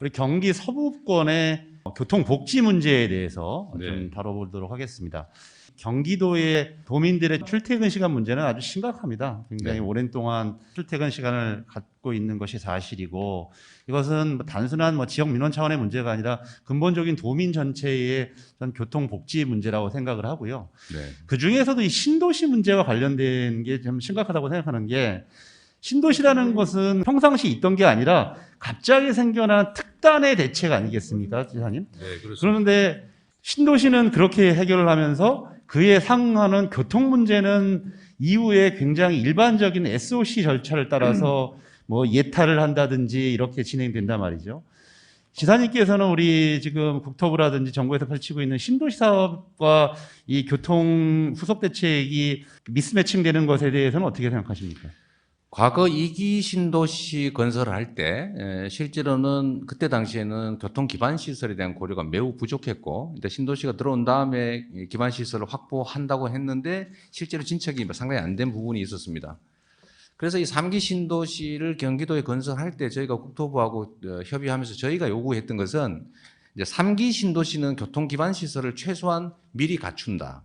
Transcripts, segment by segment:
우리 경기 서부권의 교통 복지 문제에 대해서 네. 좀 다뤄보도록 하겠습니다. 경기도의 도민들의 출퇴근 시간 문제는 아주 심각합니다. 굉장히 네. 오랜 동안 출퇴근 시간을 갖고 있는 것이 사실이고 이것은 뭐 단순한 뭐 지역 민원 차원의 문제가 아니라 근본적인 도민 전체의 전 교통 복지 문제라고 생각을 하고요. 네. 그 중에서도 이 신도시 문제와 관련된 게 좀 심각하다고 생각하는 게 신도시라는 것은 평상시 있던 게 아니라 갑자기 생겨난 특단의 대책 아니겠습니까, 지사님? 네, 그렇습니다. 그런데 신도시는 그렇게 해결을 하면서 그에 상응하는 교통 문제는 이후에 굉장히 일반적인 SOC 절차를 따라서 뭐 예탈을 한다든지 이렇게 진행된단 말이죠. 지사님께서는 우리 지금 국토부라든지 정부에서 펼치고 있는 신도시 사업과 이 교통 후속 대책이 미스매칭되는 것에 대해서는 어떻게 생각하십니까? 과거 이기 신도시 건설을 할 때 실제로는 그때 당시에는 교통 기반 시설에 대한 고려가 매우 부족했고 근데 신도시가 들어온 다음에 이 기반 시설을 확보한다고 했는데 실제로 진척이 상당히 안 된 부분이 있었습니다. 그래서 이 3기 신도시를 경기도에 건설할 때 저희가 국토부하고 어, 협의하면서 저희가 요구했던 것은 이제 3기 신도시는 교통 기반 시설을 최소한 미리 갖춘다.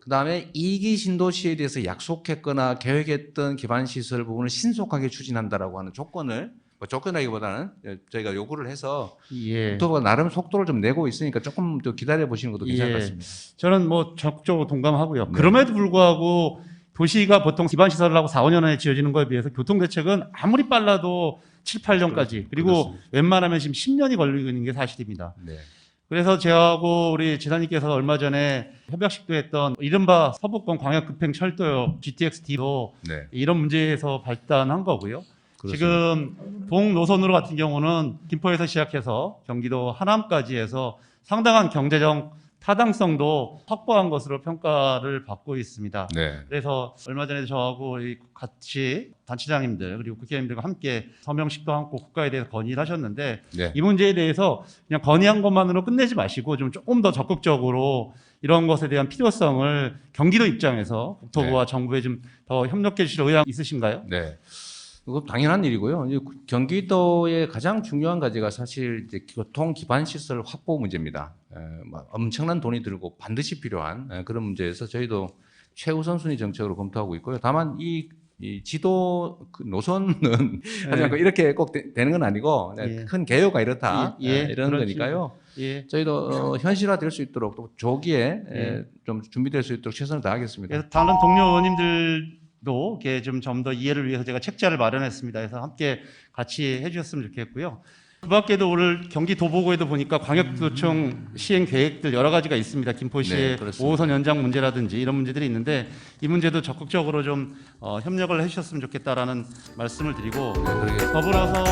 그다음에 2기 신도시에 대해서 약속했거나 계획했던 기반 시설 부분을 신속하게 추진한다라고 하는 조건을 뭐 조건이라기보다는 저희가 요구를 해서 예. 국토부가 나름 속도를 좀 내고 있으니까 조금 더 기다려 보시는 것도 괜찮을 예. 것 같습니다. 저는 뭐 적극적으로 동감하고요. 네. 그럼에도 불구하고 도시가 보통 기반 시설을 하고 4, 5년 안에 지어지는 거에 비해서 교통 대책은 아무리 빨라도 7, 8년까지 그리고 그렇습니다. 웬만하면 지금 10년이 걸리고 있는 게 사실입니다. 네. 그래서 저하고 우리 지사님께서 얼마 전에 협약식도 했던 이른바 서부권 광역급행 철도역 GTX-D도 네. 이런 문제에서 발단한 거고요. 그렇습니다. 지금 동 노선으로 같은 경우는 김포에서 시작해서 경기도 하남까지 해서 상당한 경제적 타당성도 확보한 것으로 평가를 받고 있습니다. 네. 그래서 얼마 전에 저하고 같이 단체장님들 그리고 국회의원님들과 함께 서명식도 하고 국가에 대해서 건의를 하셨는데 네. 이 문제에 대해서 그냥 건의한 것만으로 끝내지 마시고 좀 조금 더 적극적으로 이런 것에 대한 필요성을 경기도 입장에서 국토부와 정부에 좀 더 협력해 주실 의향 있으신가요? 네. 그거 당연한 일이고요. 경기도의 가장 중요한 과제가 사실 이제 교통 기반 시설 확보 문제입니다. 에, 막 엄청난 돈이 들고 반드시 필요한 에, 그런 문제에서 저희도 최우선 순위 정책으로 검토하고 있고요. 다만 이, 이 지도 그 노선은 하지만 이렇게 꼭 되, 는건 아니고 네, 예. 큰 개요가 이렇다 예, 예, 에, 이런 그렇지. 거니까요. 예. 저희도 어, 현실화될 수 있도록 또 조기에 에, 예. 좀 준비될 수 있도록 최선을 다하겠습니다. 다른 동료 의원님들 도 이렇게 좀 좀 더 이해를 위해서 제가 책자를 마련했습니다. 그래서 함께 같이 해주셨으면 좋겠고요. 그 밖에도 오늘 경기 도보구에도 보니까 광역도청 시행 계획들 여러 가지가 있습니다. 네, 김포시의 그렇습니다. 5호선 연장 문제라든지 이런 문제들이 있는데 이 문제도 적극적으로 좀 어, 협력을 해주셨으면 좋겠다라는 말씀을 드리고 네, 더불어서